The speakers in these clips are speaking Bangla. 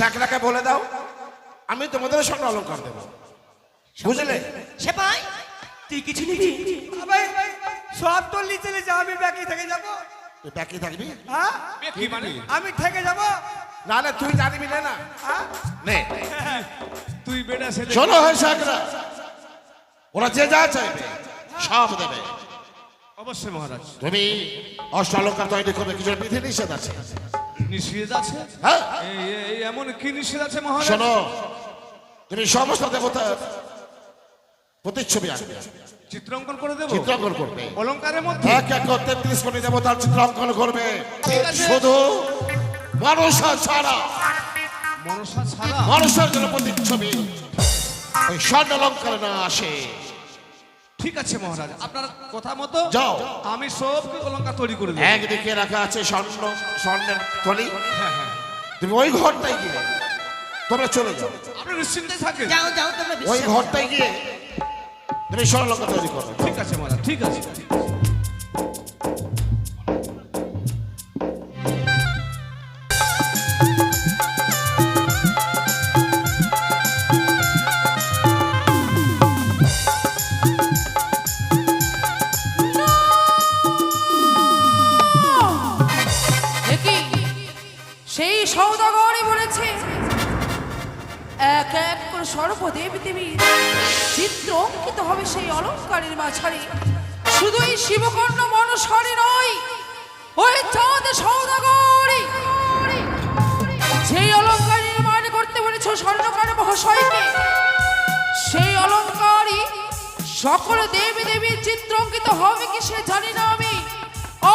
শাকরাকে বলে দাও আমি তোমাদের স্বর্ণ অলঙ্কার দেবো। বুঝলে? সেপাই? তুই কিছু নিবি? ভাই সব তো নিচে নিচে আমি ব্যাকি থেকে যাব। তুই বাকি থাকবি? হ্যাঁ? কি মানে? আমি থেকে যাব। নাহলে তুই জানিবি না না। হ্যাঁ? নে। তুই বেটা ছেলে শোনো হয় শাকরা ওরা যে যা চাইবে সব দেবে। অবশ্যই মহারাজ। তুমি অষ্ট অলঙ্কার তৈরি করবে কিছু বিধি নিষেধ আছে। নিষেধ আছে? হ্যাঁ। এমন কি নিষেধ আছে মহারাজ? শোনো তুমি সমস্ত দেবতার প্রতিচ্ছবি আঁকবে। চিত্রাঙ্কন করে দেবো? চিত্রাঙ্কন করবে। অলঙ্কারের মধ্যে? এক এক তেত্রিশ কোটি দেবতার চিত্রাঙ্কন করবে। শুধু মানুষা ছাড়া। মনসা ছাড়া? মানুষের জন্য প্রতিচ্ছবি। ওই স্বর্ণ অলঙ্কারে না আসে। ঠিক আছে মহারাজ। আপনার কথা মতো যাও। আমি সব অলঙ্কার তৈরি করে দেবো। একদিকে রাখা আছে স্বর্ণ স্বর্ণের থলি। হ্যাঁ হ্যাঁ। তুমি ওই ঘরটাই গিয়ে তোমরা চলে যাও। আপনি নিশ্চিন্তে থাকেন। যাও যাও তোমরা ওই ঘরটাই গিয়ে তুমি স্বর্ণ অলঙ্কার তৈরি করো। ঠিক আছে মহারাজ ঠিক আছে। সেই সৌদাগরই বলেছে। এক এক করে সর্বদেব দেবী চিত্র অঙ্কিত হবে সেই অলঙ্কারের মাঝারে। শুধু এই শিবকর্ণ মনসারে নয় ওই চাঁদ সৌদাগরই সেই অলঙ্কার নির্মাণ করতে বলেছে স্বর্ণকার মহাশয়কে, সেই অলঙ্কারই সকল দেবী দেবীর চিত্র অঙ্কিত হবে কি সে জানি না আমি।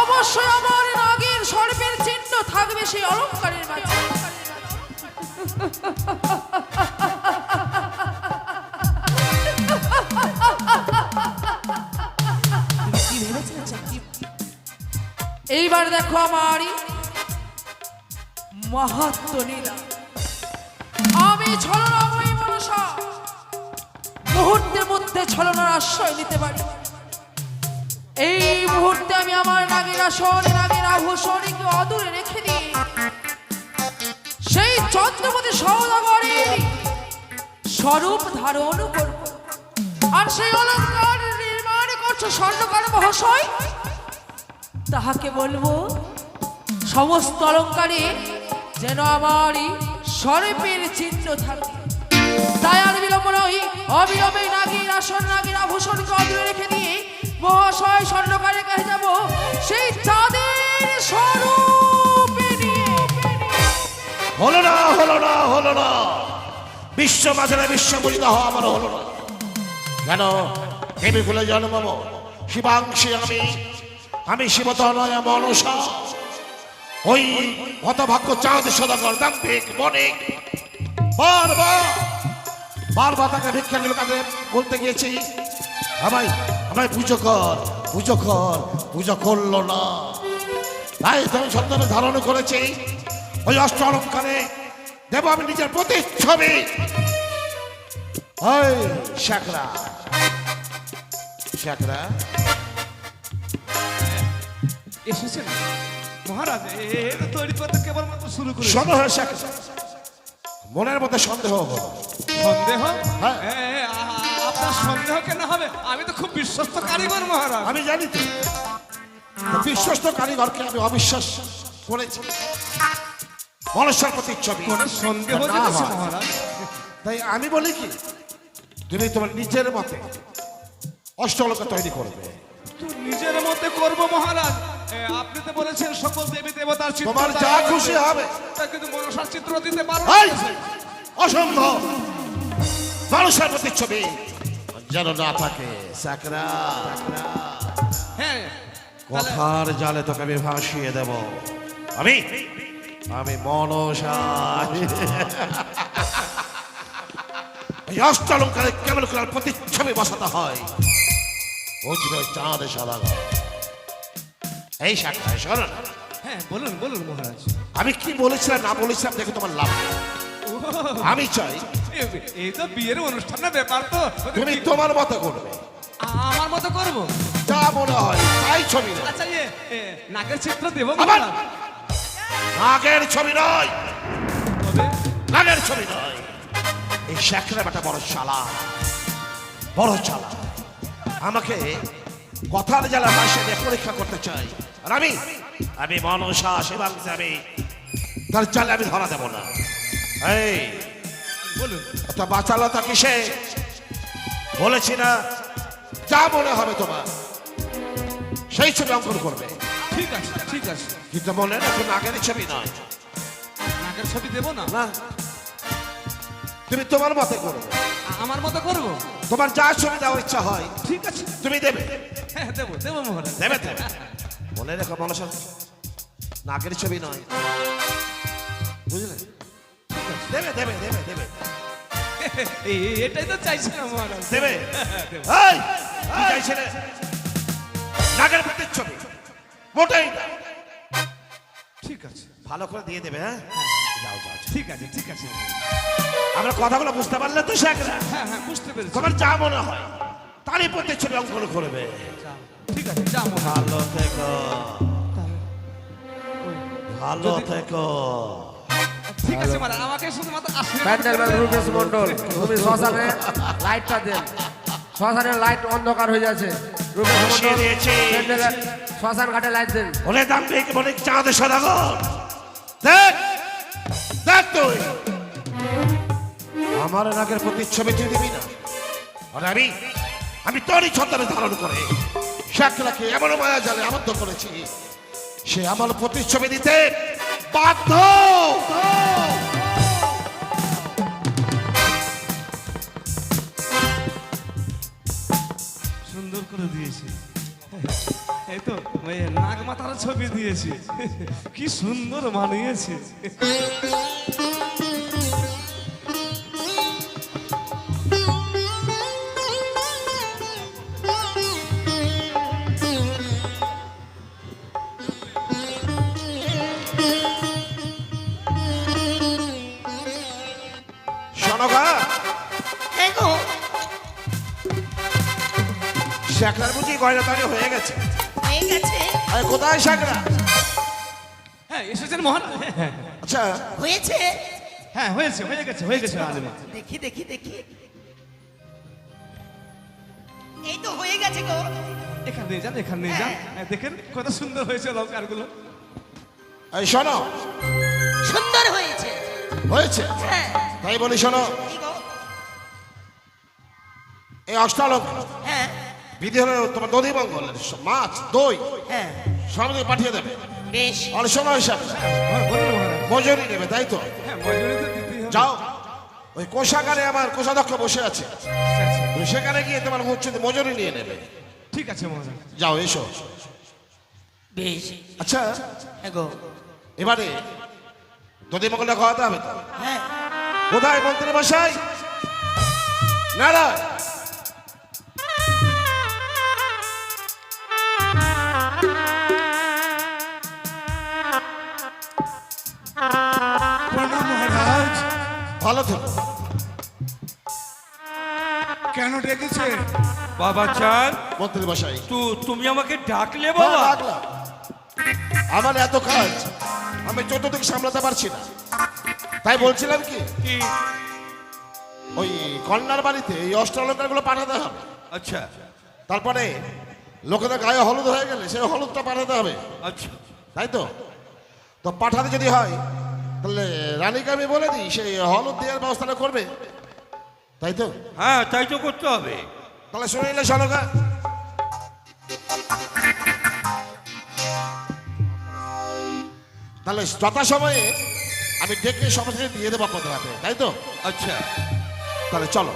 অবশ্যই আমার নাগের চিহ্ন থাকবে সেই অলঙ্কারের মাঝে? এইবার দেখো আমারই মাহাত্ম লীলা। আমি ছলনাময়ী মনসা। মুহূর্তের মধ্যে ছলনার আশ্রয় নিতে পারি। নাগের নাগের অদূরে রেখে দিয়ে সেই চন্দ্রপতি সৌদাগরের স্বরূপ ধারণ করব। আর সেই অলঙ্কার নির্মাণ করছ স্বর্ণকার মহাশয় তাহাকে বলব, সমস্ত অলঙ্কারে যেন আমারই স্বরূপের চিহ্ন থাকে। তাই আর বিলম্ব নয়, অবিলম্বে নাগির আসন, নাগির আভূষণকে অদূরে রেখে মহাশয় স্বর্ণকারে কাছে যাব। সেই চাঁদের স্বরূপে হলো না হলো না হলো না। বিশ্ব মাঝারে বিশ্ব পূজিত হওয়া আমার হলো না। কেন? দেবী কুলে জন্মম শিবাংশী আমি। আমি শিবতনয় মনসা ওই হতভাগ্য চাঁদ সদাগর দাম্পিক বণিক বারবার বারবার তাকে ভিক্ষা কাছে বলতে গিয়েছি, আমায় আমায় পুজো কর পুজো কর পুজো করল না। তাই তুমি সন্তানের ধারণ করেছি ওই অষ্ট অলঙ্কারে দেব আমি নিজের প্রতিচ্ছবি। ওই এসেছেন? মহারাজ এটা তৈরি করতে কেবলমাত্র শুরু করে শোনো হয়ে মনের মধ্যে সন্দেহ সন্দেহ? হ্যাঁ। আপনার সন্দেহ কেন হবে? আমি তো খুব বিশ্বস্ত কারিগর মহারাজ। আমি জানি তো। বিশ্বস্ত কারিগরকে আমি অবিশ্বাস করেছি মনস্বর প্রতিচ্ছবি কোনো সন্দেহ। মহারাজ। তাই আমি বলি কি তুমি তোমার নিজের মতে অষ্টলকা তৈরি করবে। নিজের মধ্যে করব মহারাজ? আপনি তো বলেছেন সকল দেবী দেবতার চিত্র তোমার যা খুশি হবে। তা কিন্তু মনসার চিত্র দিতে পারব এই! অসম্ভব। মানুষের প্রতিচ্ছবি যেন না থাকে। সাকরা হ্যাঁ কথার জালে তোকে আমি ভাসিয়ে দেব। আমি? আমি মনসা। এই অষ্টালঙ্কারে কেমন করে প্রতিচ্ছবি বসাতে হয়? বুঝবে চাঁদ সাদা এই শাখা শোনো। হ্যাঁ বলুন বলুন মহারাজ। আমি কি বলেছিলাম না বলেছিলাম দেখে তোমার লাভ। আমি চাই এই তো বিয়ের অনুষ্ঠানের ব্যাপার তো। তুমি তোমার মতো করবে। আমার মতো করব? যা মনে হয় তাই ছবি আচ্ছা ইয়ে নাকের চিত্র দেবো আবার? নাগের ছবি নয়। নাগের ছবি নয়। এই শেখরা বেটা বড় শালা। বড় চালা আমাকে কথার জ্বালা দিয়ে পরীক্ষা করতে চাই। আর আমি আমি মনসা শিবাংশে আমি। তার চালে আমি ধরা দেব না। এই বলুন। তা বাঁচালো তা কিসে? বলেছি না। যা মনে হবে তোমার সেই ছবি অঙ্কন করবে। ঠিক আছে ঠিক আছে। কিন্তু মনে রাখো নাগের ছবি নয়। নাকের ছবি দেবো না? না। তুমি তোমার মতে করবে আ- আমার মতো করব? তোমার যা ছবি দেওয়ার ইচ্ছা হয় ঠিক আছে। তুমি দেবে। হ্যাঁ দেবো দেবো মহারাজ। দেবে দেবে। মনে রেখো মনসা নাগের ছবি নয়। বুঝলে? দেবে দেবে দেবে দেবে। এটাই তো চাইছিলাম মহারাজ দেবে। দেবো। এই কি চাইছিলে? নাগের ছবি। মোটেই ঠিক আছে। ভালো করে দিয়ে দেবে হ্যাঁ? যাও যাও। ঠিক আছে ঠিক আছে। আমরা কথাগুলো বুঝতে পারলে তো শেখরা হ্যাঁ হ্যাঁ বুঝতে পেরেছি। তোমার যা মনে হয় তারই প্রতীক ছবি অঙ্কন করবে। ঠিক আছে যা ভালো থেকো। ভালো থেকো। ঠিক আছে মহারাজ আমাকে শুধুমাত্র প্যান্ডেল ম্যান রূপেশ মন্ডল তুমি শ্মশানে লাইটটা দেন। শ্মশানের লাইট অন্ধকার হয়ে যাচ্ছে। রূপেশ মন্ডল শ্মশান ঘাটে লাইট দেন। ওরে দাম দেখে বলে চাঁদে সদাগর। দেখ দেখ তুই। আমার নাকের প্রতিচ্ছবি তুই দিবি না। আর আমি আমি তোরই ছত্রে ধারণ করে। শাকরাকে এমন মায়া জালে আবদ্ধ করেছি। সে আমার প্রতিচ্ছবি দিতে বাধ্য। করে দিয়েছি। এই তো ওই নাগ মাথার ছবি দিয়েছি। কি সুন্দর মানিয়েছে। শাকরার বুঝি গয়না তারি হয়ে গেছে। হয়ে গেছে। আরে কোথায় শাকরা হ্যাঁ এসেছেন মহারাজ হ্যাঁ, আচ্ছা। হয়েছে। হ্যাঁ হয়েছে হয়ে গেছে হয়ে গেছে দেখি দেখি দেখি। এই তো হয়ে গেছে গো। এখানে নিয়ে যান এখানে নিয়ে যান। হ্যাঁ, দেখেন কত সুন্দর হয়েছে অলঙ্কারগুলো। এই শোনো। সুন্দর হয়েছে। হয়েছে? হ্যাঁ। তাই বলি শোনো। এই অষ্টালঙ্ক। হ্যাঁ বিধি হলো তোমার দধি মঙ্গলের মাছ দই হ্যাঁ। সব দিকে পাঠিয়ে দেবে। বেশ। অনেক সময় হিসাবে মজুরি নেবে তাই তো? হ্যাঁ। যাও। ওই কোষাগারে আমার কোষাধ্যক্ষ বসে আছে। আচ্ছা, আচ্ছা। সেখানে গিয়ে তোমার হচ্ছে মজুরি নিয়ে নেবে। ঠিক আছে যাও এসো। বেশ। আচ্ছা। হ্যাঁ এবারে দধি মঙ্গলটা খাওয়াতে হবে তো? হ্যাঁ। কোথায় মন্ত্রী মশাই? নারায়। প্রণাম মহারাজ ভালো থেকো। কেন ডেকেছে? বাবা চাঁদ মন্ত্রী মশাই। তু তুমি আমাকে ডাকলে হ্যাঁ, বাবা। আমার এত কাজ আমি চতুর্দিক সামলাতে পারছি না। তাই বলছিলাম কি? কি? ওই কন্যার বাড়িতে এই অষ্টলঙ্কারগুলো পাঠাতে হবে। আচ্ছা। তারপরে লোকেদের গায়ে হলুদ হয়ে গেলে সেই হলুদটা পাঠাতে হবে। আচ্ছা। তাই তো? তো পাঠাতে যদি হয় তাহলে রানীকে আমি বলে দিই সেই হলুদ দেওয়ার ব্যবস্থাটা করবে। তাই তো? হ্যাঁ তাই তো করতে হবে। তাহলে শুনে নিলে শোনকা তাহলে যথাসময়ে আমি ডেকে সমস্যা দিয়ে দেবো আপনাদের হাতে তাই তো? আচ্ছা। তাহলে চলো।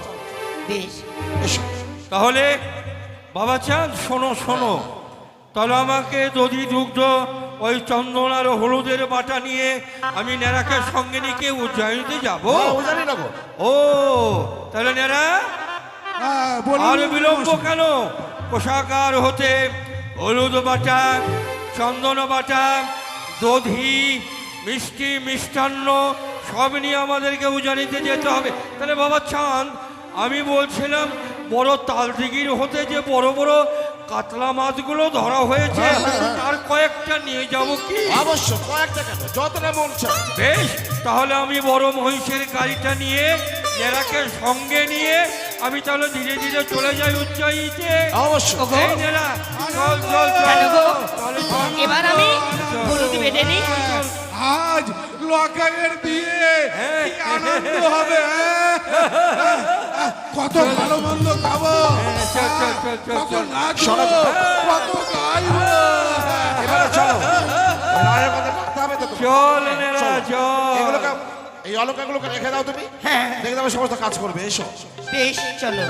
বেশ। এসো। তাহলে বাবা চান শোনো শোনো। তাহলে আমাকে দধি দুগ্ধ ওই চন্দন আর হলুদের বাটা নিয়ে আমি নেড়াকে সঙ্গে নিয়ে উজ্জয়িনীতে যাব ও জানি না গো ও তাহলে নেড়া আর বিলম্ব কেন? পোশাকার হতে হলুদ বাটা চন্দন বাটা দধি মিষ্টি মিষ্টান্ন সব নিয়ে আমাদেরকে উজানিতে যেতে হবে। তাহলে বাবা চান আমি বলছিলাম বড় তালদিগির হতে যে বড় বড় কাতলা মাছগুলো ধরা হয়েছে তার কয়েকটা নিয়ে যাব কি? অবশ্য কয়েকটা কেন? যতটা মন চায়। বেশ তাহলে আমি বড় মহিষের গাড়িটা নিয়ে নেড়াকে সঙ্গে নিয়ে আমি তাহলে ধীরে ধীরে চলে যাই উচ্চাইতে অবশ্য। এবার আমি হলুদ বেটে নিই। আজ লকারের বিয়ে। হ্যাঁ। কি আনন্দ হবে হ্যাঁ? কত ভালো মন্দ খাব। চল, চল, চল, চল, কত চল। নাচবো কত গাইবো। এবারে চলো। ওই রায়ের কথা রাখতে হবে তো চল নেড়া চল। এগুলোকে এই অলঙ্কারগুলোকে রেখে দাও তুমি। হ্যাঁ। দেখে দাও সমস্ত কাজ করবে এসো। বেশ চলো।